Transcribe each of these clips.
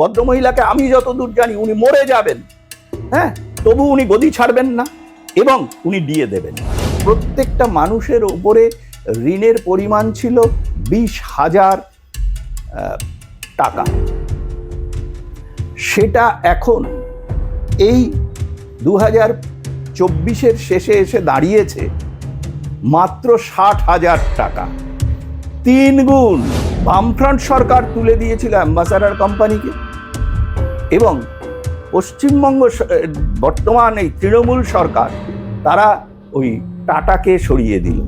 ভদ্রমহিলাকে আমি যতদূর জানি উনি মরে যাবেন। হ্যাঁ? তবু উনি গদি ছাড়বেন না এবং উনি দিয়ে দেবেন। প্রত্যেকটা মানুষের ওপরে ঋণের পরিমাণ ছিল বিশ হাজার টাকা। সেটা এখন এই দু হাজার চব্বিশের শেষে এসে দাঁড়িয়েছে মাত্র ষাট হাজার টাকা। তিন গুণ। বামফ্রন্ট সরকার তুলে দিয়েছিল অ্যাম্বাসাডার কোম্পানিকে। এবং পশ্চিমবঙ্গ বর্তমান এই তৃণমূল সরকার তারা ওই টাটাকে সরিয়ে দিল।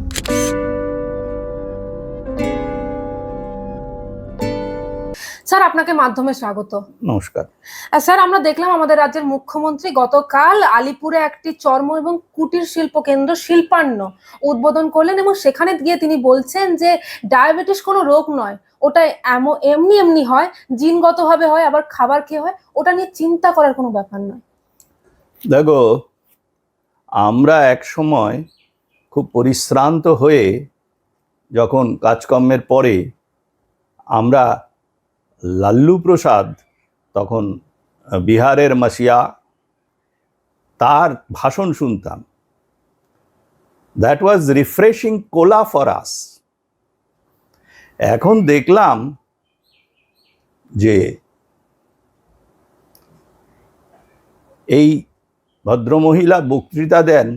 স্যার আপনাকে মাধ্যমে স্বাগত। নমস্কার। স্যার আমরা দেখলাম আমাদের রাজ্যের মুখ্যমন্ত্রী গতকাল আলিপুরে একটি চর্ম এবং কুটির শিল্প কেন্দ্র শিল্পান্ন উদ্বোধন করলেন এবং সেখানে গিয়ে তিনি বলছেন যে ডায়াবেটিস কোনো রোগ নয় ওটা এমন, এমনি এমনি হয়, জিনগতভাবে হয়, আবার খাবার খেয়ে হয়, ওটা নিয়ে চিন্তা করার কোনো ব্যাপার নয়। দেখো, আমরা এক সময় খুব পরিশ্রান্ত হয়ে যখন কাজকর্মের পরে আমরা লাল্লু প্রসাদ, তখন বিহারের মাসিয়া, তার ভাষণ শুনতাম। That was refreshing cola for us এখন দেখলাম যে এই ভদ্রমহিলা বক্তৃতা দেন,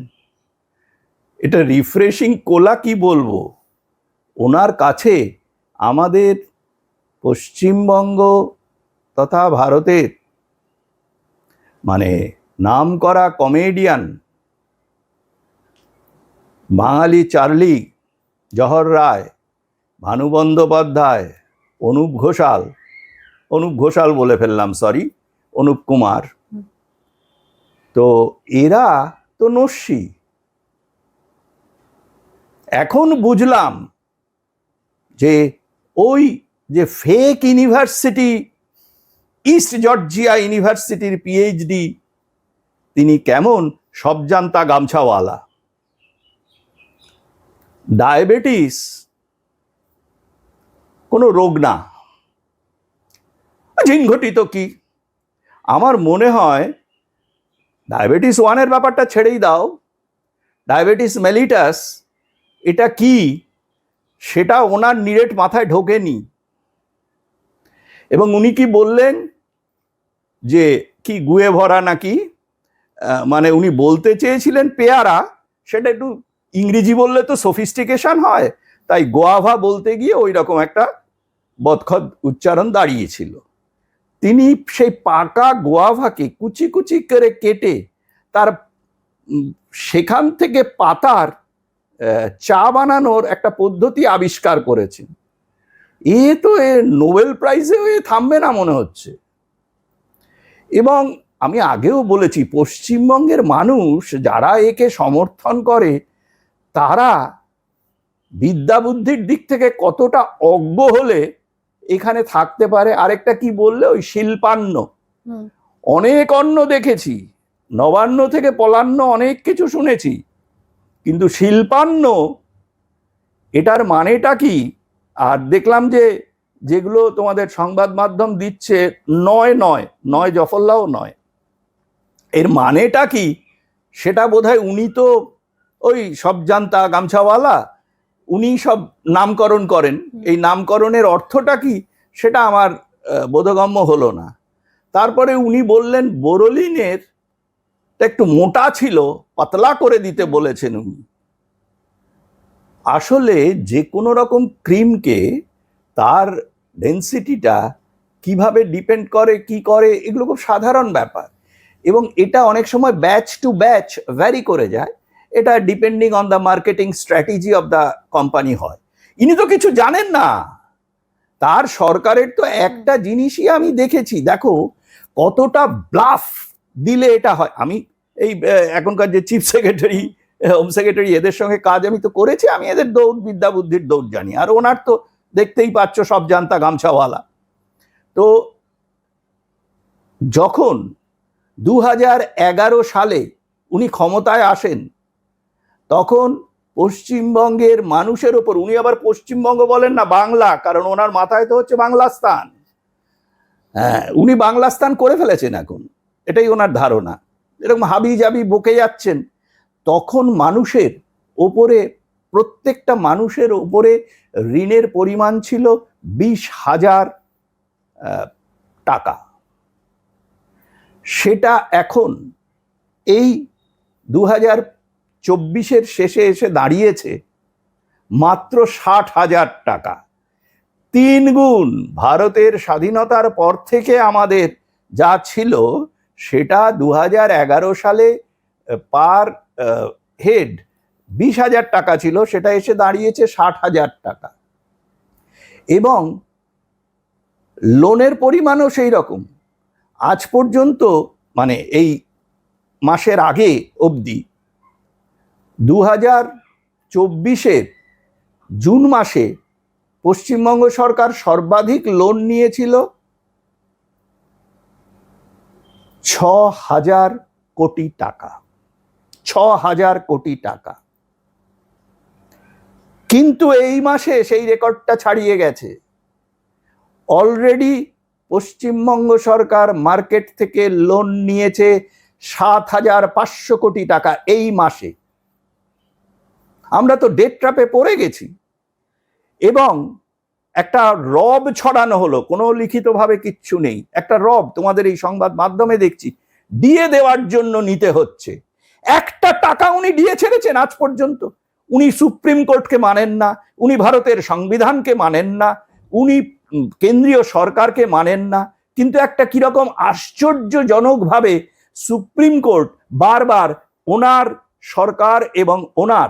এটা রিফ্রেশিং কোলা কি বলব? ওনার কাছে আমাদের পশ্চিমবঙ্গ তথা ভারতের মানে নাম করা কমেডিয়ান বাঙালি চার্লি জহর রায় ভানু বন্দ্যোপাধ্যায় অনুপ ঘোষাল অনুপ ঘোষাল বলে ফেললাম সরি অনুপ কুমার। তো এরা তো নস্যি। এখন বুঝলাম যে ওই যে ফেক ইউনিভার্সিটি ইস্ট জর্জিয়া ইউনিভার্সিটির পিএইচডি তিনি কেমন সব জানতা গামছাওয়ালা। ডায়াবেটিস কোনো রোগ না। জিন ঘটিত কি? আমার মনে হয় ডায়াবেটিস ওয়ানের ব্যাপারটা ছেড়েই দাও। ডায়াবেটিস মেলিটাস এটা কি? সেটা ওনার নিরেট মাথায় ঢোকেনি। এবং উনি কি বললেন যে, কি গুয়ে ভরা নাকি? মানে উনি বলতে চেয়েছিলেন পেয়ারা, সেটা একটু ইংরেজি বললে তো সফিস্টিকেশন হয়। তাই গোয়াভা বলতে গিয়ে ওই রকম একটা বদখদ উচ্চারণ দাঁড়িয়েছিল। তিনি সেই পাকা গোয়াভাকে কুচি কুচি করে কেটে তার সেখান থেকে পাতার চা বানানোর একটা পদ্ধতি আবিষ্কার করেছেন। এ তো এ নোবেল প্রাইজে এ থামবে না মনে হচ্ছে। এবং আমি আগেও বলেছি, পশ্চিমবঙ্গের মানুষ যারা একে সমর্থন করে, তারা বিদ্যা বুদ্ধির দিক থেকে কতটা অজ্ঞ হলে এখানে থাকতে পারে আরেকটা কি বললে? ওই শিল্পান্ন। অনেক অন্ন দেখেছি নবান্ন থেকে পলান্ন অনেক কিছু শুনেছি। কিন্তু শিল্পান্ন এটার মানেটা কি? আর দেখলাম যে যেগুলো তোমাদের সংবাদ মাধ্যম দিচ্ছে নয় নয় নয় জফল্লাও নয়। এর মানেটা কি? সেটা বোধহয় উনি তো ওই সব জানতা গামছাওয়ালা উনি সব নামকরণ করেন। এই নামকরণের অর্থটা কি? সেটা আমার বোধগম্য হলো না। তারপরে উনি বললেন বোরোলিনের একটু মোটা ছিল পাতলা করে দিতে বলেছেন উনি। আসলে যে কোনো রকম ক্রিমকে তার ডেন্সিটিটা কীভাবে ডিপেন্ড করে কি করে এগুলো খুব সাধারণ ব্যাপার। এবং এটা অনেক সময় ব্যাচ টু ব্যাচ ভ্যারি করে যায়। এটা depending on the marketing strategy of the company হয়। ইনি তো কিছু জানেন না। তার সরকারের তো একটা জিনিসই আমি দেখেছি। দেখো কতটা ব্লাফ দিলে এটা হয়। আমি এই এখনকার যে চিফ সেক্রেটারি হোম সেক্রেটারি এদের সঙ্গে কাজ আমি তো করেছি। আমি এদের দৌড় বিদ্যা বুদ্ধির দৌড় জানি। আর ওনার তো দেখতেই পাচ্ছ সব জানতা গামছাওয়ালা। তো যখন দু এগারো সালে উনি ক্ষমতায় আসেন তখন পশ্চিমবঙ্গের মানুষের ওপর উনি আবার পশ্চিমবঙ্গ বলেন না, বাংলা, কারণ ওনার মাথায় তো হচ্ছে বাংলা স্থান। হ্যাঁ উনি বাংলা স্থান করে ফেলেছেন এখন, এটাই ওনার ধারণা। এরকম হাবি জাবি বকে যাচ্ছেন, তখন মানুষের ওপরে, প্রত্যেকটা মানুষের ওপরে ঋণের পরিমাণ ছিল বিশ হাজার টাকা। সেটা এখন, এই দু হাজার চব্বিশের শেষে এসে দাঁড়িয়েছে মাত্র ষাট হাজার টাকা। তিন গুণ ভারতের স্বাধীনতার পর থেকে আমাদের যা ছিল সেটা দু হাজার এগারো সালে পার হেড বিশ হাজার টাকা ছিল, সেটা এসে দাঁড়িয়েছে ষাট হাজার টাকা। এবং লোনের পরিমাণও সেই রকম। আজ পর্যন্ত মানে এই মাসের আগে অবধি দু হাজার চব্বিশের জুন মাসে পশ্চিমবঙ্গ সরকার সর্বাধিক লোন নিয়েছিল ছ হাজার কোটি টাকা। ছ হাজার কোটি টাকা। কিন্তু এই মাসে সেই রেকর্ডটা ছাড়িয়ে গেছে। অলরেডি পশ্চিমবঙ্গ সরকার মার্কেট থেকে লোন নিয়েছে সাত হাজার পাঁচশো কোটি টাকা এই মাসে। আমরা তো ডেট ট্রাপে পড়ে গেছি। এবং একটা রব ছড়ানো হলো, কোনো লিখিতভাবে কিচ্ছু নেই। একটা রব তোমাদের এই সংবাদ মাধ্যমে দেখছি, দিয়ে দেওয়ার জন্য নিতে হচ্ছে। একটা টাকা উনি দিয়ে ছেড়েছেন আজ পর্যন্ত। উনি সুপ্রিম কোর্টকে মানেন না, উনি ভারতের সংবিধানকে মানেন না, উনি কেন্দ্রীয় সরকারকে মানেন না। কিন্তু একটা কীরকম আশ্চর্যজনকভাবে সুপ্রিম কোর্ট বারবার ওনার সরকার এবং ওনার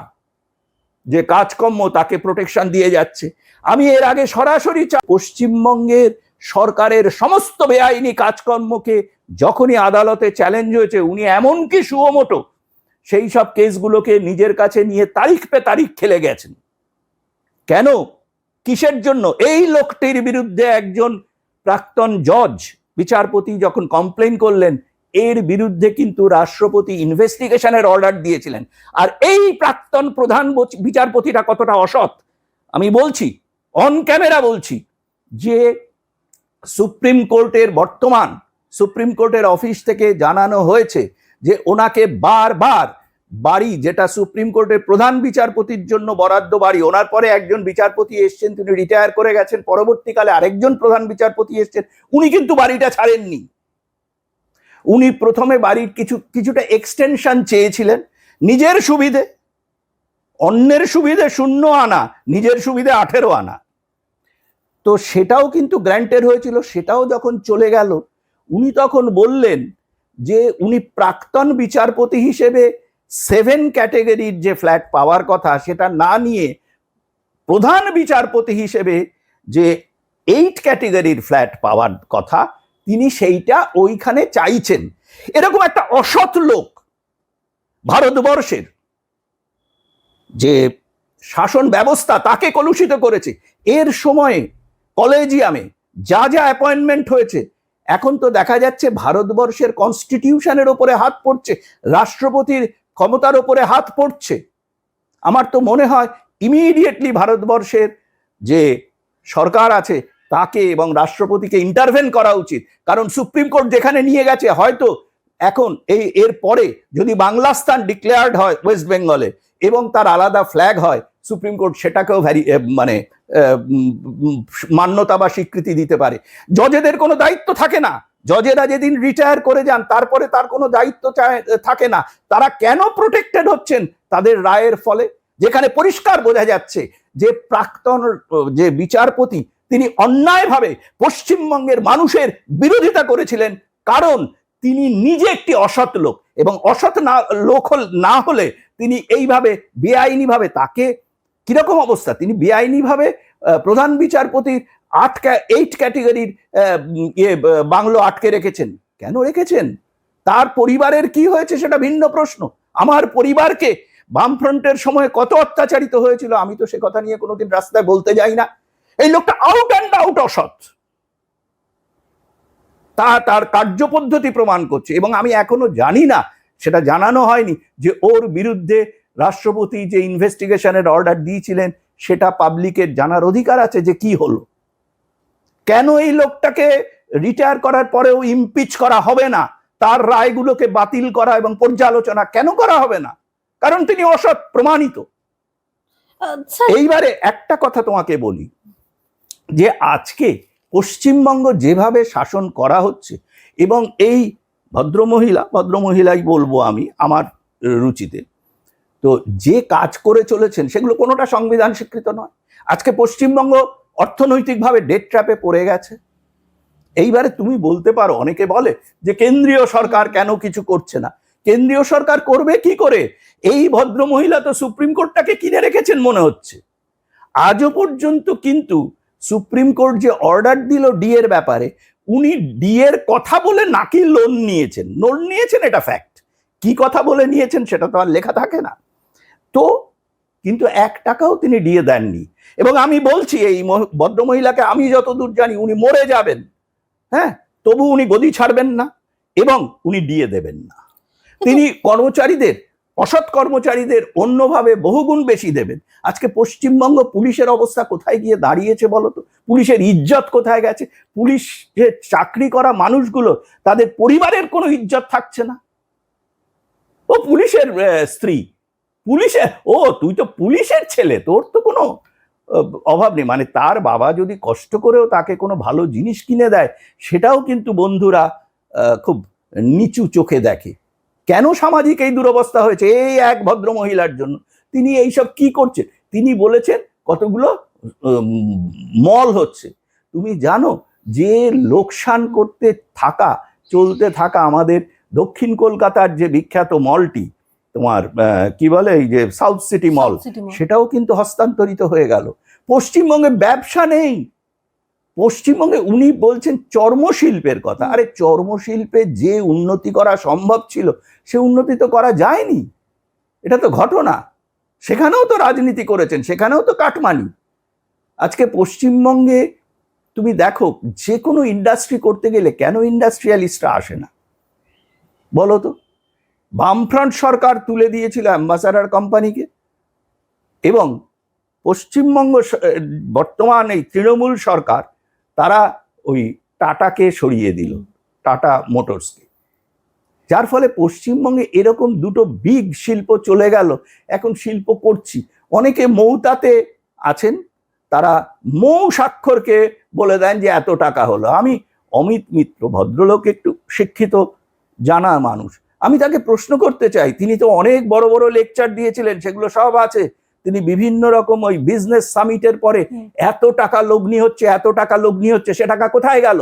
যে কাজকর্ম তাকে প্রোটেকশন দিয়ে যাচ্ছে। আমি এর আগে সরাসরি পশ্চিমবঙ্গের সরকারের সমস্ত বেআইনি কাজকর্মকে যখনই আদালতে চ্যালেঞ্জ হয়েছে, উনি এমনকি সুমোটো সেই সব কেসগুলোকে নিজের কাছে নিয়ে তারিখ পে তারিখ খেলে গেছেন। কেন? কিসের জন্য? এই লোকটির বিরুদ্ধে একজন প্রাক্তন জজ বিচারপতি যখন কমপ্লেন করলেন এর বিরুদ্ধে কিন্তু রাষ্ট্রপতি ইনভেস্টিগেশনের অর্ডার দিয়েছিলেন। আর এই প্রাক্তন প্রধান বিচারপতিটা কতটা অসৎ, আমি বলছি অন ক্যামেরা বলছি, যে সুপ্রিম কোর্টের বর্তমান, সুপ্রিম কোর্টের অফিস থেকে জানানো হয়েছে যে ওনাকে বারবার বাড়ি, যেটা সুপ্রিম কোর্টের প্রধান বিচারপতির জন্য বরাদ্দ বাড়ি, ওনার পরে একজন বিচারপতি এসছেন, তিনি রিটায়ার করে গেছেন, পরবর্তীকালে আরেকজন প্রধান বিচারপতি এসছেন, উনি কিন্তু বাড়িটা ছাড়েননি। উনি প্রথমে বাড়ির কিছু, কিছুটা এক্সটেনশন চেয়েছিলেন। নিজের সুবিধে, অন্যের সুবিধে শূন্য আনা, নিজের সুবিধে আঠেরো আনা। তো সেটাও কিন্তু গ্র্যান্টেড হয়েছিল, সেটাও যখন চলে গেল, উনি তখন বললেন যে উনি প্রাক্তন বিচারপতি হিসেবে সেভেন ক্যাটেগরির যে ফ্ল্যাট পাওয়ার কথা, সেটা না নিয়ে প্রধান বিচারপতি হিসেবে যে এইট ক্যাটেগরির ফ্ল্যাট পাওয়ার কথা তিনি সেইটা ওইখানে চাইছেন। এরকম একটা অসৎ লোক ভারতবর্ষের, যে শাসন ব্যবস্থা তাকে কলুষিত করেছে। এর সময়ে কলেজিয়ামে যা যা অ্যাপয়েন্টমেন্ট হয়েছে, এখন তো দেখা যাচ্ছে ভারতবর্ষের কনস্টিটিউশনের ওপরে হাত পড়ছে, রাষ্ট্রপতির ক্ষমতার ওপরে হাত পড়ছে। আমার তো মনে হয় ইমিডিয়েটলি ভারতবর্ষের যে সরকার আছে তাকে এবং রাষ্ট্রপতিকে ইন্টারভেন করা উচিত। কারণ সুপ্রিম কোর্ট যেখানে নিয়ে গেছে, হয়তো এখন এই, এর পরে যদি বাংলা স্থান ডিক্লেয়ার্ড হয় ওয়েস্ট বেঙ্গলে এবং তার আলাদা ফ্ল্যাগ হয়, সুপ্রিম কোর্ট সেটাকেও ভ্যারি মানে মান্যতা বা স্বীকৃতি দিতে পারে। জজেদের কোনো দায়িত্ব থাকে না। জজেরা যেদিন রিটায়ার করে যান, তারপরে তার কোনো দায়িত্ব থাকে না। তারা কেন প্রোটেক্টেড হচ্ছেন? তাদের রায়ের ফলে। যেখানে পরিষ্কার বোঝা যাচ্ছে যে প্রাক্তন, যে বিচারপতি তিনি অন্যায়ভাবে পশ্চিমবঙ্গের মানুষের বিরোধিতা করেছিলেন, কারণ তিনি নিজে একটি অসৎ লোক এবং অসৎ না, লোক না হলে তিনি এইভাবে বেআইনিভাবে তাকে কীরকম অবস্থা? তিনি বেআইনিভাবে প্রধান বিচারপতির আট এইট ক্যাটেগরির ইয়ে বাংলো আটকে রেখেছেন। কেন রেখেছেন? তার পরিবারের কি হয়েছে সেটা ভিন্ন প্রশ্ন। আমার পরিবারকে বামফ্রন্টের সময় কত অত্যাচারিত হয়েছিল আমি তো সে কথা নিয়ে কোনোদিন রাস্তায় বলতে যাই না। এই লোকটা আউট অ্যান্ড আউট অসৎ। তা তার কার্যপদ্ধতি প্রমাণ করছে এবং আমি এখনও জানি না সেটা জানানো হয়নি যে ওর বিরুদ্ধে রাষ্ট্রপতি যে ইনভেস্টিগেশনের অর্ডার দিয়েছিলেন সেটা পাবলিকের জানার অধিকার আছে যে কি হলো। কেন এই লোকটাকে রিটায়ার করার পরেও ইমপিচ করা হবে না? তার রায়গুলোকে বাতিল করা এবং পর্যালোচনা কেন করা হবে না? কারণ তিনি অসৎ প্রমাণিত। এইবারে একটা কথা তোমাকে বলি। যে আজকে পশ্চিমবঙ্গ যেভাবে শাসন করা হচ্ছে এবং এই ভদ্রমহিলা, ভদ্রমহিলাই বলব আমি আমার রুচিতে, তো যে কাজ করে চলেছেন সেগুলো কোনোটা সংবিধান স্বীকৃত নয়। আজকে পশ্চিমবঙ্গ অর্থনৈতিকভাবে ডেট ট্র্যাপে পড়ে গেছে। এইবারে তুমি বলতে পারো, অনেকে বলে যে কেন্দ্রীয় সরকার কেন কিছু করছে না? কেন্দ্রীয় সরকার করবে কি করে? এই ভদ্রমহিলা তো সুপ্রিম কোর্টটাকে কিনে রেখেছেন মনে হচ্ছে। আজও পর্যন্ত কিন্তু সুপ্রিম কোর্ট যে অর্ডার দিল ডি এর ব্যাপারে উনি ডি এর কথা বলে নাকি লোন নিয়েছেন? লোন নিয়েছেন এটা ফ্যাক্ট কি কথা বলে নিয়েছেন সেটা তো আর লেখা থাকে না। তো কিন্তু এক টাকাও তিনি দিয়ে দেননি। এবং আমি বলছি এই মহ- ভদ্রমহিলাকে আমি যতদূর জানি উনি মরে যাবেন। হ্যাঁ? তবু উনি গদি ছাড়বেন না এবং উনি দিয়ে দেবেন না। তিনি কর্মচারীদের অসৎ কর্মচারীদের অন্যভাবে বহুগুণ বেশি দেবেন। আজকে পশ্চিমবঙ্গ পুলিশের অবস্থা কোথায় গিয়ে দাঁড়িয়েছে বলো তো? পুলিশের ইজ্জত কোথায় গেছে? পুলিশ যে চাকরি করা মানুষগুলো, তাদের পরিবারের কোনো ইজ্জত থাকছে না? ও পুলিশের স্ত্রী। পুলিশের ও, তুই তো পুলিশের ছেলে, তোর তো কোনো অভাব নেই। মানে তার বাবা যদি কষ্ট করেও তাকে কোনো ভালো জিনিস কিনে দেয়, সেটাও কিন্তু বন্ধুরা খুব নিচু চোখে দেখে। কেন সামাজিক এই দুরবস্থা হয়েছে? এই এক ভদ্র মহিলার জন্য। তিনি এইসব কি করছেন? তিনি বলেছেন কতগুলো মল হচ্ছে। তুমি জানো যে লোকসান করতে থাকা চলতে থাকা আমাদের দক্ষিণ কলকাতার যে বিখ্যাত মলটি তোমার কি বলে এই যে সাউথ সিটি মল। সেটাও কিন্তু হস্তান্তরিত হয়ে গেল। পশ্চিমবঙ্গে ব্যবসা নেই। পশ্চিমবঙ্গে উনি বলছেন চর্মশিল্পের কথা। আরে চর্মশিল্পে যে উন্নতি করা সম্ভব ছিল সে উন্নতি তো করা যায়নি। এটা তো ঘটনা। সেখানেও তো রাজনীতি করেছেন সেখানেও তো কাটমানি। আজকে পশ্চিমবঙ্গে তুমি দেখো যে কোনো ইন্ডাস্ট্রি করতে গেলে কেন ইন্ডাস্ট্রিয়ালিস্টরা আসে না? বলো তো। বামফ্রন্ট সরকার তুলে দিয়েছিল অ্যাম্বাসাডার কোম্পানিকে এবং পশ্চিমবঙ্গ বর্তমান এই তৃণমূল সরকার তারা ওই টাটাকে সরিয়ে দিল, টাটা মোটরসকে। যার ফলে পশ্চিমবঙ্গে এরকম দুটো বিগ শিল্প চলে গেল, এখন শিল্প করছি। অনেকে মৌতাতে আছেন, তারা মৌ স্বাক্ষরকে বলে দেন যে এত টাকা হলো। আমি অমিত মিত্র, ভদ্রলোক একটু শিক্ষিত, জানা মানুষ। আমি তাকে প্রশ্ন করতে চাই, তিনি তো অনেক বড় বড় লেকচার দিয়েছিলেন, সেগুলো সব আছে। তিনি বিভিন্ন রকম ওই বিজনেস সামিটের পরে এত টাকা লগ্নি হচ্ছে এত টাকা লগ্নি হচ্ছে সে টাকা কোথায় গেল?